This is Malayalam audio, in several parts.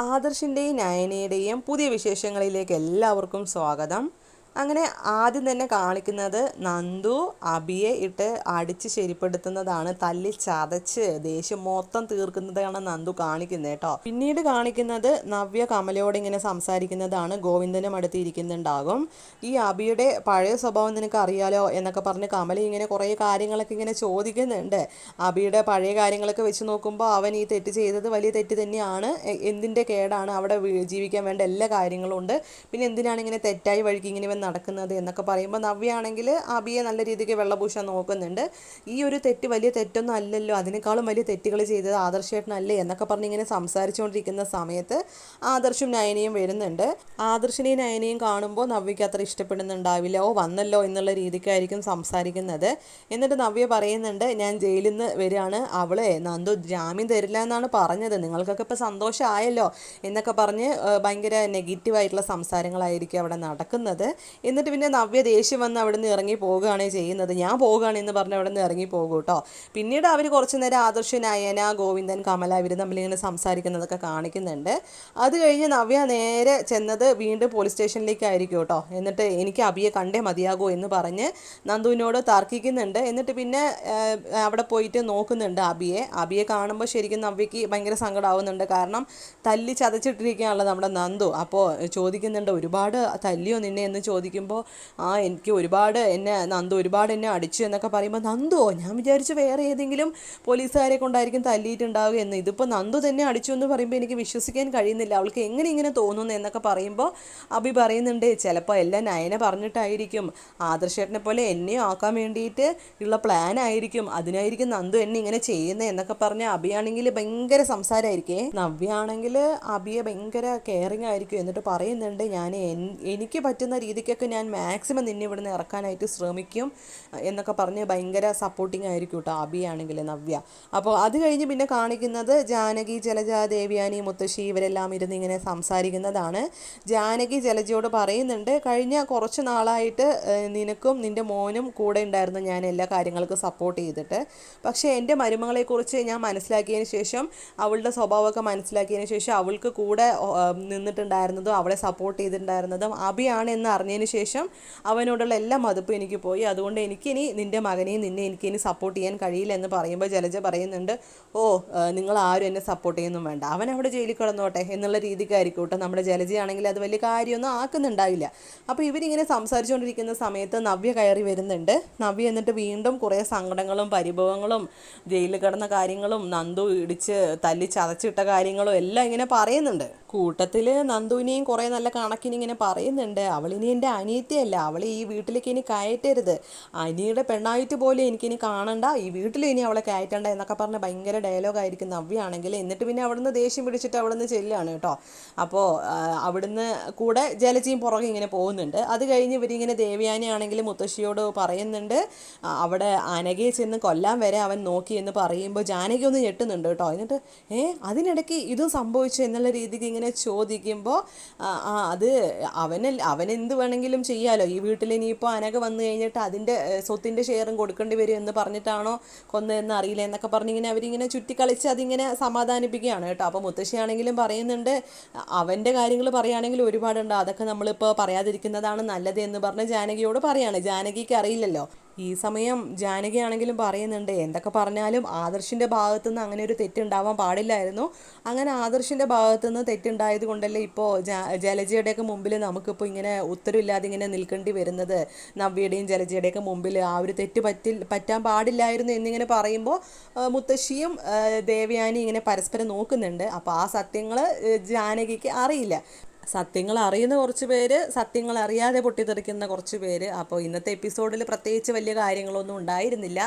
ആദർശിന്റെയും നയനയുടെയും പുതിയ വിശേഷങ്ങളിലേക്ക് എല്ലാവർക്കും സ്വാഗതം. അങ്ങനെ ആദ്യം തന്നെ കാണിക്കുന്നത് നന്ദു അബിയെ ഇട്ട് അടിച്ച് ശരിപ്പെടുത്തുന്നതാണ്. തല്ലി ചതച്ച് ദേഷ്യം മൊത്തം തീർക്കുന്നതാണ് നന്ദു കാണിക്കുന്നത് കേട്ടോ. പിന്നീട് കാണിക്കുന്നത് നവ്യ കമലയോട് ഇങ്ങനെ സംസാരിക്കുന്നതാണ് ഗോവിന്ദനും അടുത്ത് ഇരിക്കുന്നുണ്ടാകും ഈ അബിയുടെ പഴയ സ്വഭാവം നിനക്ക് അറിയാലോ എന്നൊക്കെ പറഞ്ഞ് കമല ഇങ്ങനെ കുറേ കാര്യങ്ങളൊക്കെ ഇങ്ങനെ ചോദിക്കുന്നുണ്ട്. അബിയുടെ പഴയ കാര്യങ്ങളൊക്കെ വെച്ച് നോക്കുമ്പോൾ അവൻ ഈ തെറ്റ് ചെയ്തത് വലിയ തെറ്റ് തന്നെയാണ്. എന്തിന്റെ കേടാണ് അവിടെ ജീവിക്കാൻ വേണ്ട എല്ലാ കാര്യങ്ങളും ഉണ്ട്. പിന്നെ എന്തിനാണ് ഇങ്ങനെ തെറ്റായി വഴിക്ക് ഇങ്ങനെ നടക്കുന്നത് എന്നൊക്കെ പറയുമ്പോൾ നവ്യാണെങ്കിൽ അബിയെ നല്ല രീതിക്ക് വെള്ളപൂശാൻ നോക്കുന്നുണ്ട്. ഈ ഒരു തെറ്റ് വലിയ തെറ്റൊന്നും അല്ലല്ലോ. അതിനേക്കാളും വലിയ തെറ്റുകൾ ചെയ്തത് ആദർശേട്ടനല്ലേ എന്നൊക്കെ പറഞ്ഞ് ഇങ്ങനെ സംസാരിച്ചുകൊണ്ടിരിക്കുന്ന സമയത്ത് ആദർശും നയനയും വരുന്നുണ്ട്. ആദർശിനെയും നയനയും കാണുമ്പോൾ നവ്യയ്ക്ക് അത്ര ഇഷ്ടപ്പെടുന്നുണ്ടാവില്ല. ഓ വന്നല്ലോ എന്നുള്ള രീതിക്കായിരിക്കും സംസാരിക്കുന്നത്. എന്നിട്ട് നവ്യ പറയുന്നുണ്ട് ഞാൻ ജയിലിൽ നിന്ന് വരികയാണ്. അവളെ നന്ദു ജാമ്യം തരില്ല എന്നാണ് പറഞ്ഞത്. നിങ്ങൾക്കൊക്കെ ഇപ്പോൾ സന്തോഷമായല്ലോ എന്നൊക്കെ പറഞ്ഞ് ഭയങ്കര നെഗറ്റീവായിട്ടുള്ള സംസാരങ്ങളായിരിക്കും അവിടെ നടക്കുന്നത്. എന്നിട്ട് പിന്നെ നവ്യ ദേഷ്യം വന്ന് അവിടെ നിന്ന് ഇറങ്ങി പോവുകയാണ് ചെയ്യുന്നത്. ഞാൻ പോവുകയാണ് എന്ന് പറഞ്ഞ് അവിടെ നിന്ന് ഇറങ്ങി പോകും കേട്ടോ പിന്നീട് അവർ കുറച്ച് നേരം ആദർശ നയന ഗോവിന്ദൻ കമല ഇവർ തമ്മിലിങ്ങനെ സംസാരിക്കുന്നതൊക്കെ കാണിക്കുന്നുണ്ട്. അത് കഴിഞ്ഞ് നവ്യ നേരെ ചെന്നത് വീണ്ടും പോലീസ് സ്റ്റേഷനിലേക്കായിരിക്കും കേട്ടോ എന്നിട്ട് എനിക്ക് അബിയെ കണ്ടേ മതിയാകൂ എന്ന് പറഞ്ഞ് നന്ദുവിനോട് തർക്കിക്കുന്നുണ്ട്. എന്നിട്ട് പിന്നെ അവിടെ പോയിട്ട് നോക്കുന്നുണ്ട് അബിയെ. അബിയെ കാണുമ്പോൾ ശരിക്കും നവ്യക്ക് ഭയങ്കര സങ്കടമാവുന്നുണ്ട് കാരണം തല്ലി ചതച്ചിട്ടിരിക്കുകയാണല്ലോ നമ്മുടെ നന്ദു. അപ്പോൾ ചോദിക്കുന്നുണ്ട് ഒരുപാട് തല്ലിയോ നിന്നെ എന്ന് ചോദിക്കുമ്പോൾ ആ എനിക്ക് ഒരുപാട് എന്നെ നന്ദു ഒരുപാട് എന്നെ അടിച്ചു എന്നൊക്കെ പറയുമ്പോൾ നന്ദുവോ ഞാൻ വിചാരിച്ചു വേറെ ഏതെങ്കിലും പോലീസുകാരെ കൊണ്ടായിരിക്കും തല്ലിയിട്ടുണ്ടാവുക എന്ന്. ഇതിപ്പോൾ നന്ദു തന്നെ അടിച്ചു എന്ന് പറയുമ്പോൾ എനിക്ക് വിശ്വസിക്കാൻ കഴിയുന്നില്ല. അവൾക്ക് എങ്ങനെ ഇങ്ങനെ തോന്നുന്നു എന്നൊക്കെ പറയുമ്പോൾ അഭി പറയുന്നുണ്ട് ചിലപ്പോൾ എല്ലാം നയന പറഞ്ഞിട്ടായിരിക്കും. ആദർശേട്ടനെ പോലെ എന്നെയും ആക്കാൻ വേണ്ടിയിട്ട് ഉള്ള പ്ലാൻ ആയിരിക്കും. അതിനായിരിക്കും നന്ദു എന്നെ ഇങ്ങനെ ചെയ്യുന്നത് എന്നൊക്കെ പറഞ്ഞ് അഭിയാണെങ്കിൽ ഭയങ്കര സംസാരമായിരിക്കേ. നവ്യാണെങ്കിൽ അബിയെ ഭയങ്കര കെയറിങ് ആയിരിക്കും. എന്നിട്ട് പറയുന്നുണ്ട് ഞാൻ എനിക്ക് പറ്റുന്ന രീതിക്കൊക്കെ ഞാൻ മാക്സിമം നിന്നെ ഇവിടെ നിന്ന് ഇറക്കാനായിട്ട് ശ്രമിക്കും എന്നൊക്കെ പറഞ്ഞ് ഭയങ്കര സപ്പോർട്ടിങ് ആയിരിക്കും കേട്ടോ അബിയാണെങ്കിൽ നവ്യ. അപ്പോൾ അത് കഴിഞ്ഞ് പിന്നെ കാണിക്കുന്നത് ജാനകി ജലജ ദേവ്യാനി മുത്തശ്ശി ഇവരെല്ലാം ഇരുന്ന് ഇങ്ങനെ സംസാരിക്കുന്നതാണ്. ജാനകി ജലജയോട് പറയുന്നുണ്ട് കഴിഞ്ഞ കുറച്ച് നാളായിട്ട് നിനക്കും നിന്റെ മോനും കൂടെ ഉണ്ടായിരുന്നു ഞാൻ എല്ലാ കാര്യങ്ങൾക്കും സപ്പോർട്ട് ചെയ്തിട്ട്. പക്ഷേ എന്റെ മരുമകളെക്കുറിച്ച് ഞാൻ മനസ്സിലാക്കിയതിന് ശേഷം അവളുടെ സ്വഭാവമൊക്കെ മനസ്സിലാക്കിയതിന് ശേഷം അവൾക്ക് കൂടെ നിന്നിട്ടുണ്ടായിരുന്നതും അവളെ സപ്പോർട്ട് ചെയ്തിട്ടുണ്ടായിരുന്നതും അബിയാണ് എന്ന് അറിഞ്ഞതിന് ശേഷം അവനോടുള്ള എല്ലാ മതിപ്പും എനിക്ക് പോയി. അതുകൊണ്ട് എനിക്കിനി നിന്റെ മകനെയും നിന്നെ എനിക്കിനി സപ്പോർട്ട് ചെയ്യാൻ കഴിയില്ല എന്ന് പറയുമ്പോൾ ജലജ പറയുന്നുണ്ട് ഓ നിങ്ങൾ ആരും എന്നെ സപ്പോർട്ട് ചെയ്യുന്നു വേണ്ട. അവൻ അവിടെ ജയിലിൽ കിടന്നോട്ടെ എന്നുള്ള രീതിക്കായിരിക്കും കേട്ടോ. നമ്മുടെ ജലജയാണെങ്കിൽ അത് വലിയ കാര്യമൊന്നും ആക്കുന്നുണ്ടാവില്ല. അപ്പോൾ ഇവരിങ്ങനെ സംസാരിച്ചുകൊണ്ടിരിക്കുന്ന സമയത്ത് നവ്യ കയറി വരുന്നുണ്ട്. നവ്യ എന്നിട്ട് വീണ്ടും കുറേ സങ്കടങ്ങളും പരിഭവങ്ങളും ജയിലിൽ കിടന്ന കാര്യങ്ങളും നന്ദു ഇടിച്ച് തല്ലി ചതച്ചിട്ട കാര്യങ്ങളും എല്ലാം ഇങ്ങനെ പറയുന്നുണ്ട്. കൂട്ടത്തിൽ നന്ദുവിനെയും കുറേ നല്ല കണക്കിന് ഇങ്ങനെ പറയുന്നുണ്ട്. അവളിനി എന്റെ അനിയത്തിയല്ല. അവളെ ഈ വീട്ടിലേക്ക് ഇനി കയറ്റരുത്. അനിയുടെ പെണ്ണായിട്ട് പോലും എനിക്കിനി കാണണ്ട. ഈ വീട്ടിൽ ഇനി അവളെ കയറ്റണ്ട എന്നൊക്കെ പറഞ്ഞ് ഭയങ്കര ഡയലോഗായിരിക്കും നവ്യാണെങ്കിൽ. എന്നിട്ട് പിന്നെ അവിടുന്ന് ദേഷ്യം പിടിച്ചിട്ട് അവിടുന്ന് ചെല്ലുകയാണ് കേട്ടോ. അപ്പോൾ അവിടുന്ന് കൂടെ ജലജിയും പുറകെ ഇങ്ങനെ പോകുന്നുണ്ട്. അത് കഴിഞ്ഞ് ഇവരിങ്ങനെ ദേവയാനി ആണെങ്കിലും മുത്തശ്ശിയോട് പറയുന്നുണ്ട്. അവിടെ അനകയെ ചെന്ന് കൊല്ലാൻ വരെ അവൻ നോക്കി എന്ന് പറയുമ്പോൾ ജാനകി ഒന്ന് ഞെട്ടുന്നുണ്ട് കേട്ടോ. എന്നിട്ട് ഏ അതിനിടയ്ക്ക് ഇതും സംഭവിച്ചു? എന്നുള്ള രീതിക്ക് ഇങ്ങനെ ചോദിക്കുമ്പോൾ അത് അവന് അവനെന്ത് എന്ത് വേണമെങ്കിലും ചെയ്യാലോ? ഈ വീട്ടിൽ ഇനിയിപ്പോൾ അനക വന്നു കഴിഞ്ഞിട്ട് അതിന്റെ സ്വത്തിന്റെ ഷെയറും കൊടുക്കേണ്ടി വരും എന്ന് പറഞ്ഞിട്ടാണോ കൊന്നതെന്ന് അറിയില്ല എന്നൊക്കെ പറഞ്ഞിങ്ങനെ അവരിങ്ങനെ ചുറ്റിക്കളിച്ച് അതിങ്ങനെ സമാധാനിപ്പിക്കുകയാണ് കേട്ടോ. അപ്പോൾ മുത്തശ്ശിയാണെങ്കിലും പറയുന്നുണ്ട് അവന്റെ കാര്യങ്ങൾ പറയുകയാണെങ്കിൽ ഒരുപാടുണ്ട്. അതൊക്കെ നമ്മളിപ്പോൾ പറയാതിരിക്കുന്നതാണ് നല്ലത് എന്ന് പറഞ്ഞ് ജാനകിയോട് പറയാണ്. ജാനകിക്ക് അറിയില്ലല്ലോ. ഈ സമയം ജാനകിയാണെങ്കിലും പറയുന്നുണ്ട് എന്തൊക്കെ പറഞ്ഞാലും ആദർശിന്റെ ഭാഗത്തുനിന്ന് അങ്ങനെ ഒരു തെറ്റുണ്ടാവാൻ പാടില്ലായിരുന്നു. അങ്ങനെ ആദർശിന്റെ ഭാഗത്തുനിന്ന് തെറ്റുണ്ടായത് കൊണ്ടല്ലേ ഇപ്പോൾ ജലജയുടെയൊക്കെ മുമ്പിൽ നമുക്കിപ്പോൾ ഇങ്ങനെ ഉത്തരവില്ലാതെ ഇങ്ങനെ നിൽക്കേണ്ടി വരുന്നത്. നവ്യയുടെയും ജലജയുടെയൊക്കെ മുമ്പിൽ ആ ഒരു തെറ്റ് പറ്റി പറ്റാൻ പാടില്ലായിരുന്നു എന്നിങ്ങനെ പറയുമ്പോൾ മുത്തശ്ശിയും ദേവയാനി ഇങ്ങനെ പരസ്പരം നോക്കുന്നുണ്ട്. അപ്പോൾ ആ സത്യങ്ങൾ ജാനകിക്ക് അറിയില്ല. സത്യങ്ങൾ അറിയുന്ന കുറച്ച് പേര് സത്യങ്ങൾ അറിയാതെ പൊട്ടിത്തെറിക്കുന്ന കുറച്ച് പേര്. അപ്പോൾ ഇന്നത്തെ എപ്പിസോഡിൽ പ്രത്യേകിച്ച് വലിയ കാര്യങ്ങളൊന്നും ഉണ്ടായിരുന്നില്ല.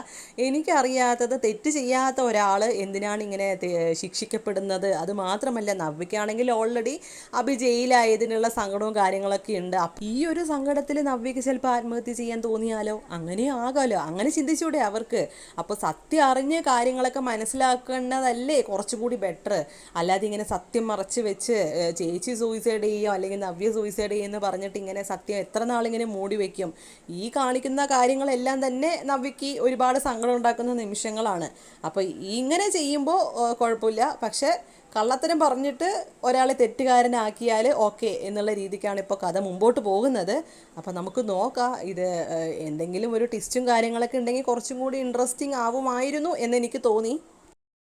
എനിക്കറിയാത്തത് തെറ്റ് ചെയ്യാത്ത ഒരാൾ എന്തിനാണ് ഇങ്ങനെ ശിക്ഷിക്കപ്പെടുന്നത്? അത് മാത്രമല്ല നവ്യക്കാണെങ്കിൽ ഓൾറെഡി അഭി ജയിലായതിനുള്ള സങ്കടവും കാര്യങ്ങളൊക്കെ ഉണ്ട്. ഈ ഒരു സങ്കടത്തിൽ നവ്യക്ക് ചിലപ്പോൾ ആത്മഹത്യ ചെയ്യാൻ തോന്നിയാലോ? അങ്ങനെ ആകാലോ. അങ്ങനെ ചിന്തിച്ചൂടെ അവർക്ക്. അപ്പോൾ സത്യം അറിഞ്ഞ് കാര്യങ്ങളൊക്കെ മനസ്സിലാക്കേണ്ടതല്ലേ കുറച്ചുകൂടി ബെറ്റർ അല്ലാതെ ഇങ്ങനെ സത്യം മറച്ച് വെച്ച് ചേച്ചി സൂയിസൈഡ് ചെയ്യോ അല്ലെങ്കിൽ നവ്യ സൂയിസൈഡ് ചെയ്യുമെന്ന് പറഞ്ഞിട്ട് ഇങ്ങനെ സത്യം എത്ര നാളിങ്ങനെ മൂടി വയ്ക്കും ഈ കാണിക്കുന്ന കാര്യങ്ങളെല്ലാം തന്നെ നവ്യക്ക് ഒരുപാട് സങ്കടം ഉണ്ടാക്കുന്ന നിമിഷങ്ങളാണ്. അപ്പോൾ ഇങ്ങനെ ചെയ്യുമ്പോൾ കുഴപ്പമില്ല. പക്ഷേ കള്ളത്തരം പറഞ്ഞിട്ട് ഒരാളെ തെറ്റുകാരനാക്കിയാൽ ഓക്കെ എന്നുള്ള രീതിക്കാണ് ഇപ്പോൾ കഥ മുമ്പോട്ട് പോകുന്നത്. അപ്പോൾ നമുക്ക് നോക്കാം ഇത് എന്തെങ്കിലും ഒരു ടിസ്റ്റും കാര്യങ്ങളൊക്കെ ഉണ്ടെങ്കിൽ കുറച്ചും കൂടി ഇൻട്രസ്റ്റിംഗ് ആവുമായിരുന്നു എന്നെനിക്ക് തോന്നി.